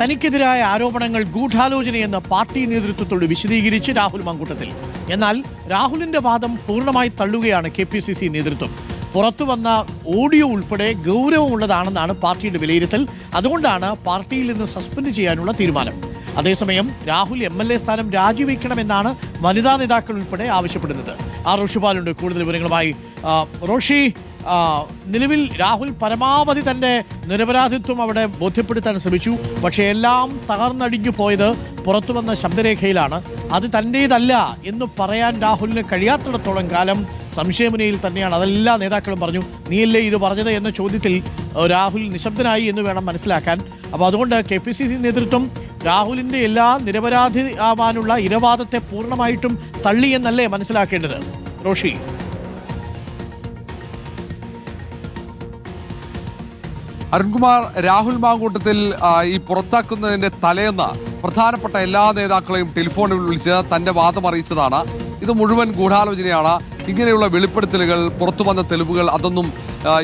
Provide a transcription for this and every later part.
തനിക്കെതിരായ ആരോപണങ്ങൾ ഗൂഢാലോചനയെന്ന് പാർട്ടി നേതൃത്വത്തോട് വിശദീകരിച്ച് രാഹുൽ മങ്കൂട്ടത്തിൽ. എന്നാൽ രാഹുലിന്റെ വാദം പൂർണമായി തള്ളുകയാണ് കെ പി സി സി നേതൃത്വം. പുറത്തു വന്ന ഓഡിയോ ഉൾപ്പെടെ ഗൗരവമുള്ളതാണെന്നാണ് പാർട്ടിയുടെ വിലയിരുത്തൽ. അതുകൊണ്ടാണ് പാർട്ടിയിൽ നിന്ന് സസ്പെൻഡ് ചെയ്യാനുള്ള തീരുമാനം. അതേസമയം രാഹുൽ എം എൽ എ സ്ഥാനം രാജിവെക്കണമെന്നാണ് വനിതാ നേതാക്കൾ ഉൾപ്പെടെ ആവശ്യപ്പെടുന്നത്. ആ റോഷിപാലുണ്ട് കൂടുതൽ വിവരങ്ങളുമായി റോഷി നിലവിൽ രാഹുൽ പരമാവധി തന്റെ നിരപരാധിത്വം അവിടെ ബോധ്യപ്പെടുത്താൻ ശ്രമിച്ചു. പക്ഷേ എല്ലാം തകർന്നടിഞ്ഞു പോയത് പുറത്തു വന്ന ശബ്ദരേഖയിലാണ്. അത് തന്റേതല്ല എന്ന് പറയാൻ രാഹുലിന് കഴിയാത്തിടത്തോളം കാലം സംശയമുനയിൽ തന്നെയാണ്. അതെല്ലാ നേതാക്കളും പറഞ്ഞു നീയല്ലേ ഇത് പറഞ്ഞത്? എന്ന ചോദ്യത്തിൽ രാഹുൽ നിശബ്ദനായി എന്ന് വേണം മനസ്സിലാക്കാൻ. അപ്പോൾ അതുകൊണ്ട് കെ പി സി സി നേതൃത്വം രാഹുലിന്റെ എല്ലാ നിരപരാധി ആവാനുള്ള ഇരവാദത്തെ പൂർണമായിട്ടും തള്ളി എന്നല്ലേ മനസ്സിലാക്കേണ്ടത്? റോഷി. അരുൺകുമാർ രാഹുൽ മാങ്കൂട്ടത്തിൽ ഈ പുറത്താക്കുന്നതിന്റെ തലേന്ന് പ്രധാനപ്പെട്ട എല്ലാ നേതാക്കളെയും ടെലിഫോണിൽ വിളിച്ച് തന്റെ വാദം അറിയിച്ചതാണ്. ഇത് മുഴുവൻ ഗൂഢാലോചനയാണ്. ഇങ്ങനെയുള്ള വെളിപ്പെടുത്തലുകൾ പുറത്തു വന്ന തെളിവുകൾ അതൊന്നും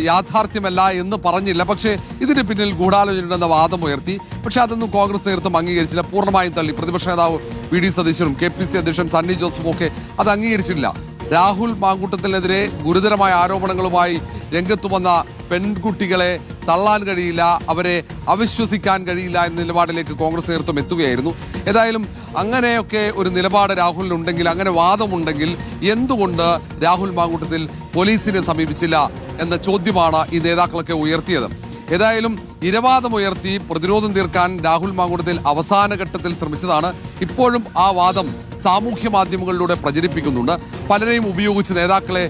യാഥാർത്ഥ്യമല്ല എന്ന് പറഞ്ഞില്ല. പക്ഷേ ഇതിന് പിന്നിൽ ഗൂഢാലോചനയുണ്ടെന്ന വാദം ഉയർത്തി. പക്ഷെ അതൊന്നും കോൺഗ്രസ് നേതൃത്വം അംഗീകരിച്ചില്ല. പൂർണമായും തള്ളി. പ്രതിപക്ഷ നേതാവ് വി ഡി സതീശനും കെ പി സി അധ്യക്ഷൻ സണ്ണി ജോസഫും ഒക്കെ അത് അംഗീകരിച്ചില്ല രാഹുൽ മാങ്കൂട്ടത്തിനെതിരെ ഗുരുതരമായ ആരോപണങ്ങളുമായി രംഗത്തു വന്ന പെൺകുട്ടികളെ തള്ളാൻ കഴിയില്ല അവരെ അവിശ്വസിക്കാൻ കഴിയില്ല എന്ന നിലപാടിലേക്ക് കോൺഗ്രസ് നേതൃത്വം എത്തുകയായിരുന്നു. ഏതായാലും അങ്ങനെയൊക്കെ ഒരു നിലപാട് രാഹുലിനുണ്ടെങ്കിൽ അങ്ങനെ വാദമുണ്ടെങ്കിൽ എന്തുകൊണ്ട് രാഹുൽ മാങ്കൂട്ടത്തിൽ പോലീസിനെ സമീപിച്ചില്ല എന്ന ചോദ്യമാണ് ഈ നേതാക്കളൊക്കെ ഉയർത്തിയത്. ഏതായാലും ഇരവാദമുയർത്തി പ്രതിരോധം തീർക്കാൻ രാഹുൽ മാങ്കൂട്ടത്തിൽ അവസാന ഘട്ടത്തിൽ ശ്രമിച്ചതാണ്. ഇപ്പോഴും ആ വാദം സാമൂഹ്യ മാധ്യമങ്ങളിലൂടെ പ്രചരിപ്പിക്കുന്നുണ്ട്. പലരെയും ഉപയോഗിച്ച് നേതാക്കളെ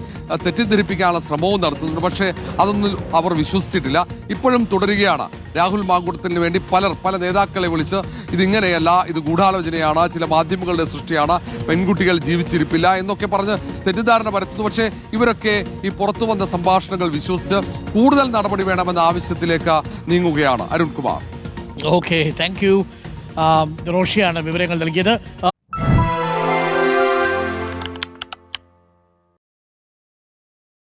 തെറ്റിദ്ധരിപ്പിക്കാനുള്ള ശ്രമവും നടത്തുന്നുണ്ട്. പക്ഷേ അതൊന്നും അവർ വിശ്വസിച്ചിട്ടില്ല. ഇപ്പോഴും തുടരുകയാണ്. രാഹുൽ മാങ്കുടത്തിന് വേണ്ടി പലർ പല നേതാക്കളെ വിളിച്ച് ഇതിങ്ങനെയല്ല ഇത് ഗൂഢാലോചനയാണ് ചില മാധ്യമങ്ങളുടെ സൃഷ്ടിയാണ് പെൺകുട്ടികൾ ജീവിച്ചിരിപ്പില്ല എന്നൊക്കെ പറഞ്ഞ് തെറ്റിദ്ധാരണ പരത്തുന്നു. പക്ഷേ ഇവരൊക്കെ ഈ പുറത്തു വന്ന സംഭാഷണങ്ങൾ വിശ്വസിച്ച് കൂടുതൽ നടപടി വേണമെന്ന ആവശ്യത്തിലേക്ക് നീങ്ങുകയാണ്. അരുൺകുമാർ. ഓക്കെ താങ്ക് യു റോഷിയാണ് വിവരങ്ങൾ നൽകിയത്.